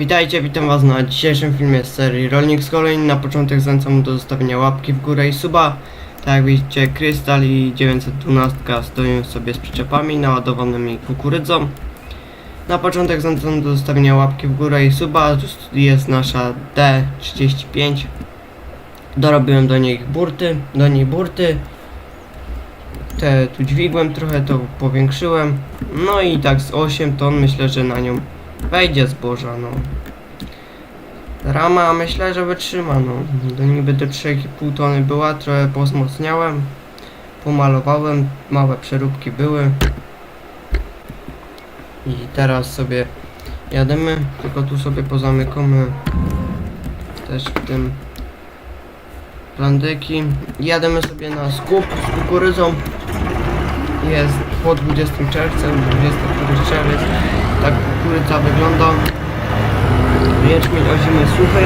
Witajcie, witam was na dzisiejszym filmie z serii Rolnik z Kolejny. Na początek zachęcam do zostawienia łapki w górę i suba. Tak jak widzicie, Krystal i 912 stoją sobie z przyczepami naładowanymi kukurydzą. Na początek zachęcam do zostawienia łapki w górę i suba. Jest nasza D35. Dorobiłem do niej burty, do niej burty. Te tu dźwigłem trochę, to powiększyłem. No i tak z 8 ton myślę, że na nią wejdzie zboża, no. Rama myślę, że wytrzyma, no. Do niby do 3,5 tony była, trochę pozmocniałem, pomalowałem, małe przeróbki były. I teraz sobie jademy, tylko tu sobie pozamykamy też w tym plandyki. Jademy sobie na skup z kukurydzą. Jest po 20 czerwcem, 20 któryś czerwiec. Tak kukurydza wygląda. Jęczmień ozimy suchy.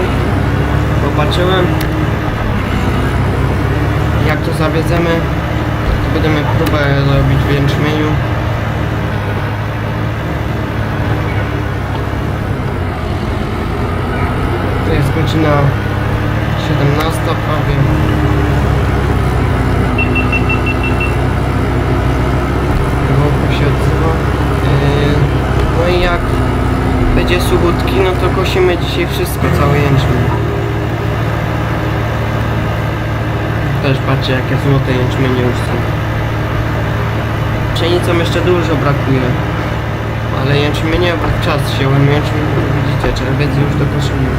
Popatrzyłem. Jak to zawiedzemy, to będziemy próbę zrobić w jęczmieniu. To jest godzina 17 prawie. Wokół się odzywa. Yy, No i jak będzie suchutki, no to kosimy dzisiaj wszystko, cały jęczmień. Też patrzcie jakie złote jęczmienie już są. Pszenicą jeszcze dużo brakuje. Ale jęczmienie w czas wziąłem jęczmień, widzicie, czerwiec już do koszenia.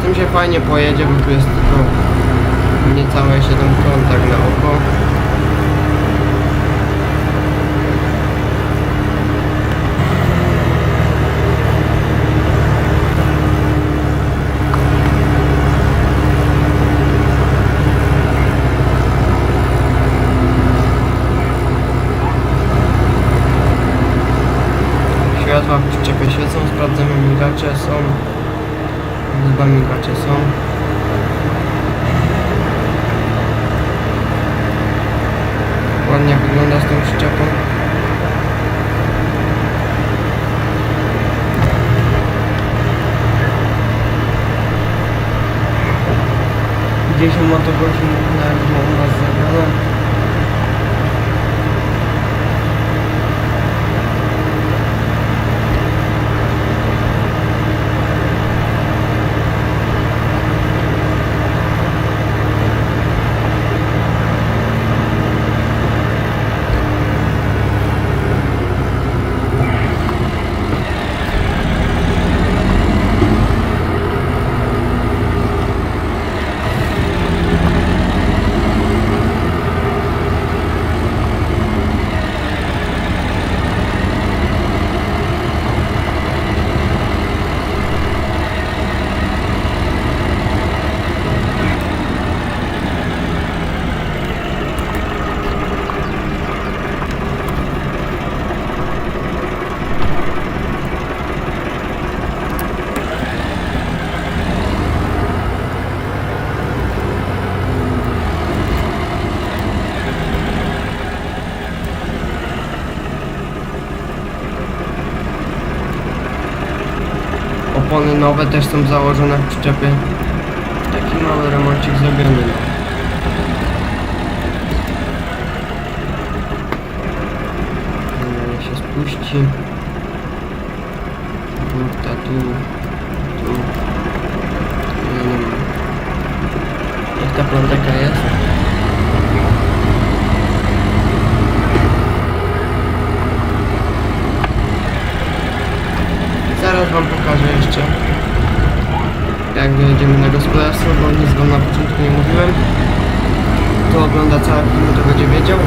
Z tym się fajnie pojedzie, bo tu jest tylko niecałe 7 ton tak na oko. Światła w przyczepie świecą, sprawdzamy migacze są. Dwa migacze są. যেসব মন্তব্য Mohammad Opony nowe też są założone w przyczepie. Taki mały remoncik zrobiony. Dobra, się spuści. Burta tu, tu. Nie. Jak ta planteka jest? Zaraz wam pokażę jeszcze jak dojedziemy na gospodarstwo, bo nic wam na początku nie mówiłem. Kto ogląda cały film, to będzie wiedział.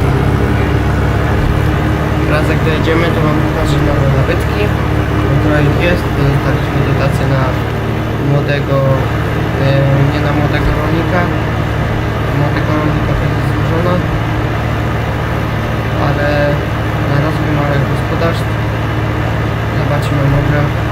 Teraz jak dojedziemy, to wam pokażę nowe nabytki, która już jest. Dostaliśmy dotację na młodego, e, nie na młodego rolnika. Młodego rolnika to jest złożona, ale na rozwój małych gospodarstw zobaczymy może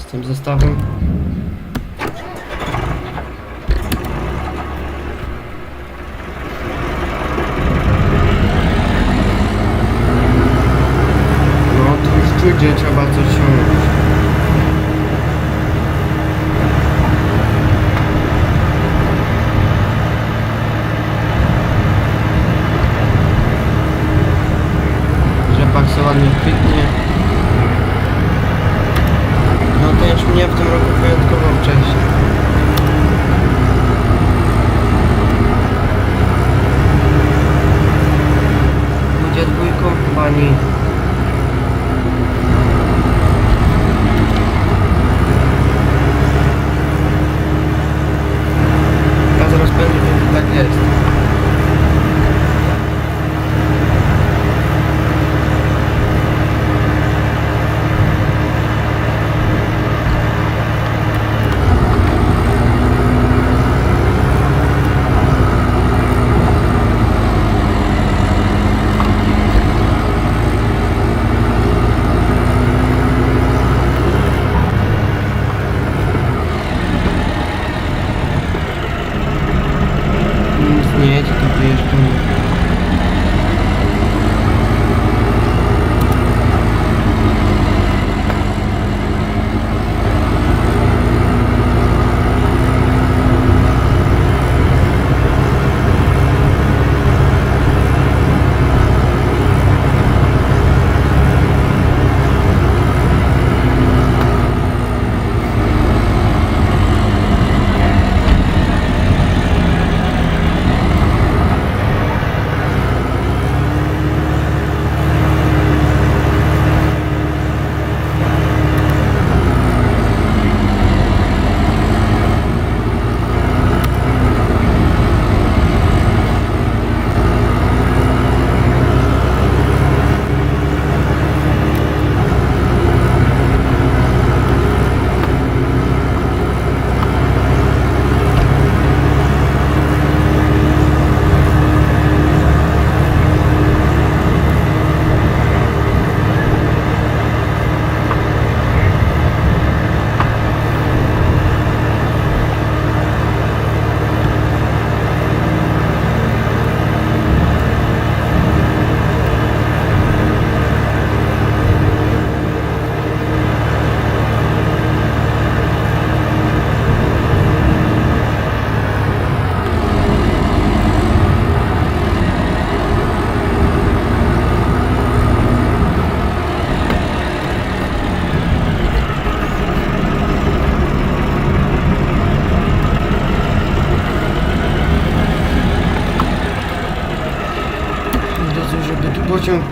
z tym zestawem.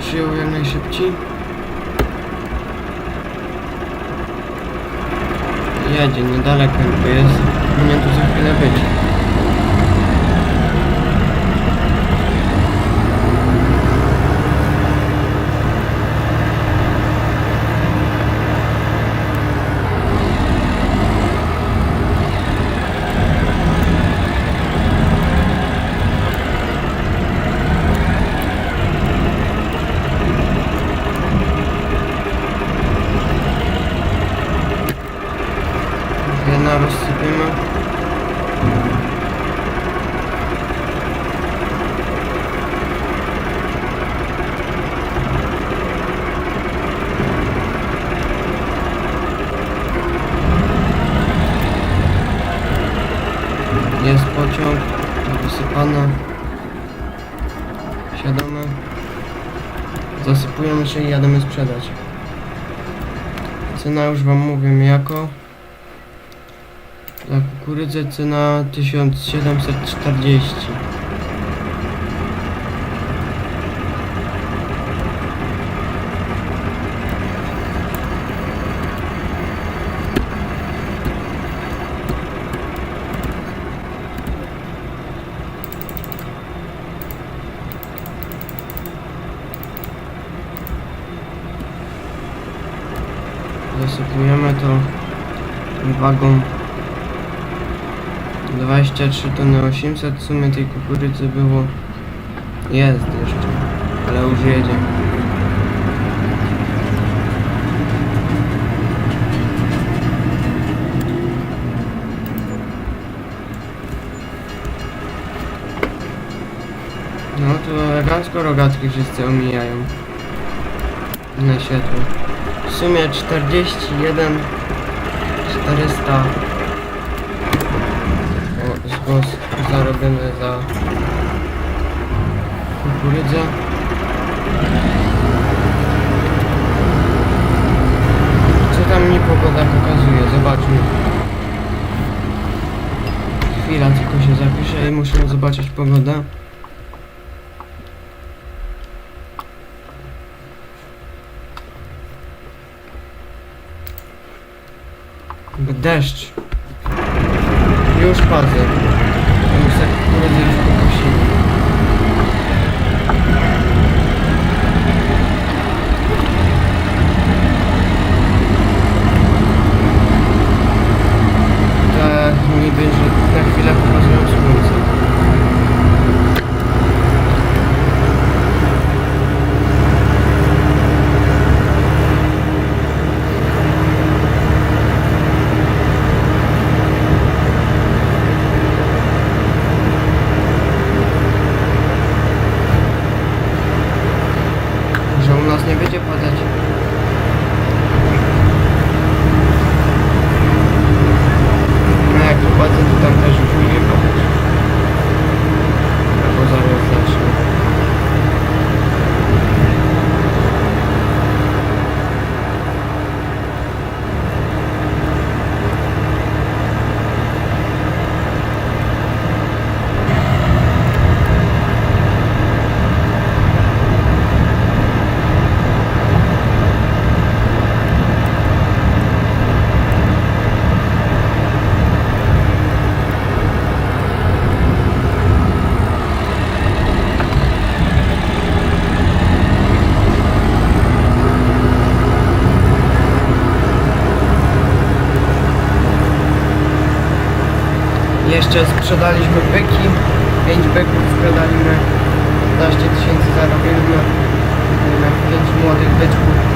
przyjął jak najszybciej. Jedzie, niedaleko jakby jest. Powinien tu za chwilę być. Wysypana. Siadamy. Zasypujemy się i jademy sprzedać. Cena już wam mówię jako. Za kukurydzę cena 1740. Zasypujemy to wagą 23 tony 800 w sumie tej kukurydzy było jest jeszcze ale już jedzie. No tu elegancko rogatki wszyscy omijają na światło. W sumie 41 400 o, zgłos zarobiony za kukurydzę. Co tam mi pogoda pokazuje? Zobaczmy. Chwila, tylko się zapiszę i muszę zobaczyć pogodę. Deszcz. Już padł. Muszę kukurydzę już pokosili. Tak, niby, że na chwilę pokazują słońce. Że u nas nie będzie padać. Wypłacę, to tam też już nie Jeszcze sprzedaliśmy byki. 5 byków sprzedaliśmy. 15 tysięcy zarobiliśmy. Na 5 młodych byczków.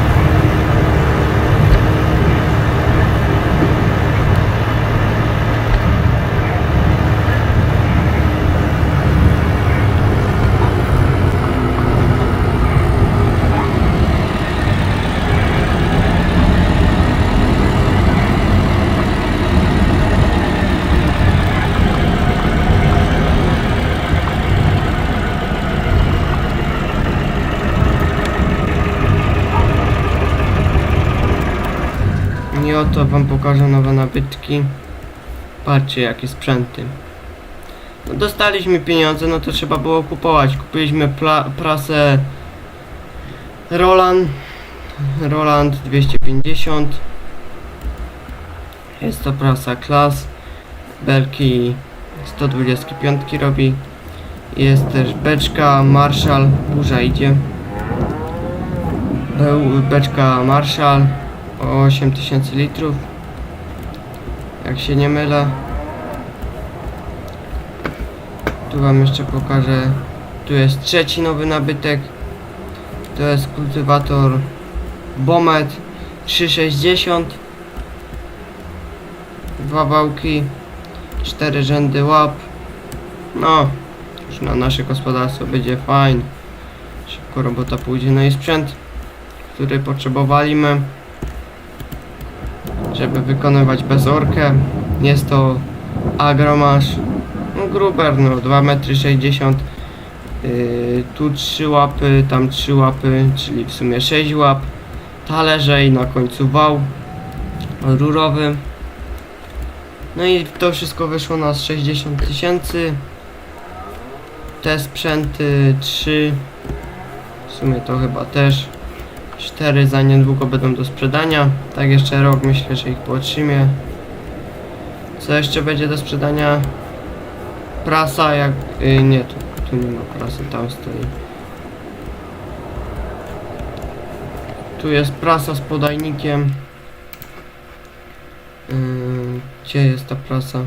I oto wam pokażę nowe nabytki. Patrzcie jakie sprzęty. No dostaliśmy pieniądze, no to trzeba było kupować. Kupiliśmy prasę Roland. Roland 250. Jest to prasa Klas. Belki 125 robi. Jest też beczka Marshall. Burza idzie. Beczka Marshall o 8000 litrów jak się nie mylę tu wam jeszcze pokażę tu jest trzeci nowy nabytek to jest kultywator Bomet 360 dwa wałki, cztery rzędy łap. No, już na nasze gospodarstwo będzie fajnie. Szybko robota pójdzie. No i sprzęt, który potrzebowaliśmy, żeby wykonywać bezorkę. Jest to agromasz, no gruber, no 2,60 m. Yy, tu trzy łapy, tam trzy łapy, czyli w sumie 6 łap. Talerze i na końcu wał rurowy. No i to wszystko wyszło na 60 tysięcy. Te sprzęty 3. W sumie to chyba też. 4 za niedługo będą do sprzedania. Tak jeszcze rok myślę, że ich potrzymię. Co jeszcze będzie do sprzedania? Prasa jak... y, nie, tu, tu nie ma prasy, tam stoi. Tu jest prasa z podajnikiem. Yy, gdzie jest ta prasa?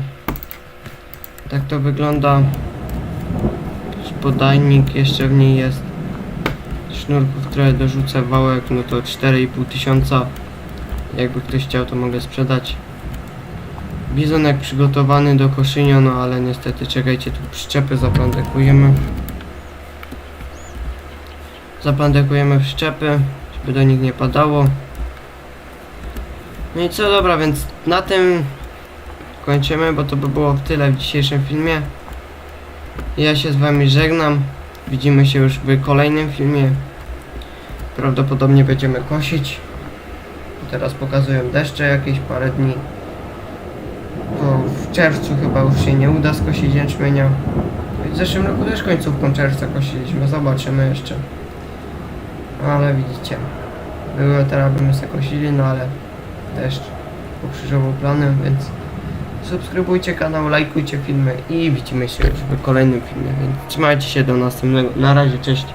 Tak to wygląda. Podajnik jeszcze w niej jest. Sznurków trochę dorzucę, wałek no to 4,5 tysiąca. Jakby ktoś chciał to mogę sprzedać. Bizonek przygotowany do koszenia, no ale niestety czekajcie, tu przyczepy zaplandekujemy. Zaplandekujemy przyczepy, żeby do nich nie padało. No i co, dobra, więc na tym kończymy, bo to by było w tyle w dzisiejszym filmie. Ja się z wami żegnam. Widzimy się już w kolejnym filmie. Prawdopodobnie będziemy kosić. Teraz pokazują deszcze jakieś parę dni. Bo w czerwcu chyba już się nie uda skosić jęczmienia. W zeszłym roku też końcówką czerwca kosiliśmy, zobaczymy jeszcze. Ale widzicie, było teraz byśmy se kosili, no ale deszcz pokrzyżował plany, więc subskrybujcie kanał, lajkujcie filmy i widzimy się już w kolejnym filmie, więc trzymajcie się do następnego. Na razie, cześć.